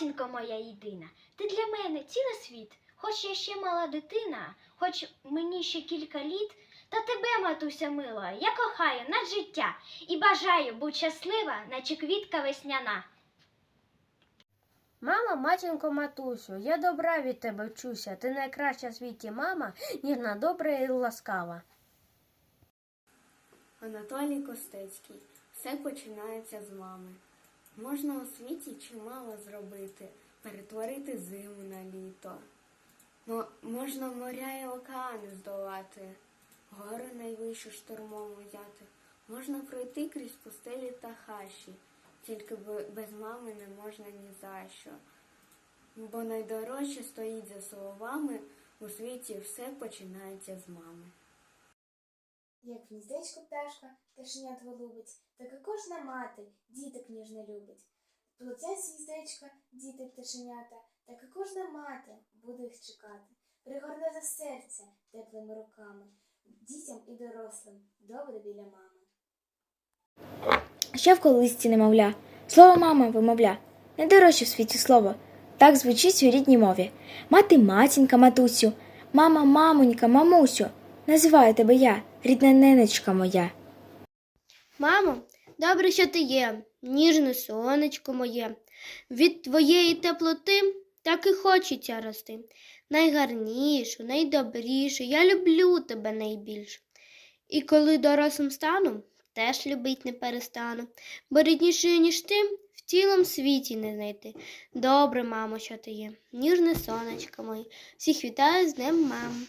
матінко моя єдина, ти для мене цілий світ, хоч я ще мала дитина, хоч мені ще кілька літ, та тебе, матуся мила, я кохаю над життя і бажаю бути щаслива, наче квітка весняна. Мама, матінко, матусю, я добра від тебе вчуся. Ти найкраща в світі мама, ніжна, добра і ласкава. Анатолій Костецький. Все починається з мами. Можна у світі чимало зробити, перетворити зиму на літо. Мо- можна моря і океани здолати, гори найвищу штурмом узяти. Можна пройти крізь пустелі та хащі, тільки без мами не можна ні за що. Бо найдорожче стоїть за словами, у світі все починається з мами. Як гніздечко пташка пташенятво любить, так і кожна мати діток ніжно любить. Плетять гніздечка діти пташенята, так і кожна мати буде їх чекати. Пригорне за серця теплими руками, дітям і дорослим добре біля мами. Ще в колисці немовля, слово мама вимовля, найдорожче в світі слово. Так звучить у рідній мові. Мати матінка, матусю, мама, мамонька, мамусю. Називаю тебе я, рідна ненечка моя. Мамо, добре, що ти є, ніжне сонечко моє. Від твоєї теплоти так і хочеться рости. Найгарнішу, найдобрішу, я люблю тебе найбільше. І коли дорослим стану, теж любить не перестану, бо ріднішою, ніж ти, в цілому світі не знайти. Добре, мамо, що ти є, ніжне сонечко моє, всіх вітаю з Днем мами.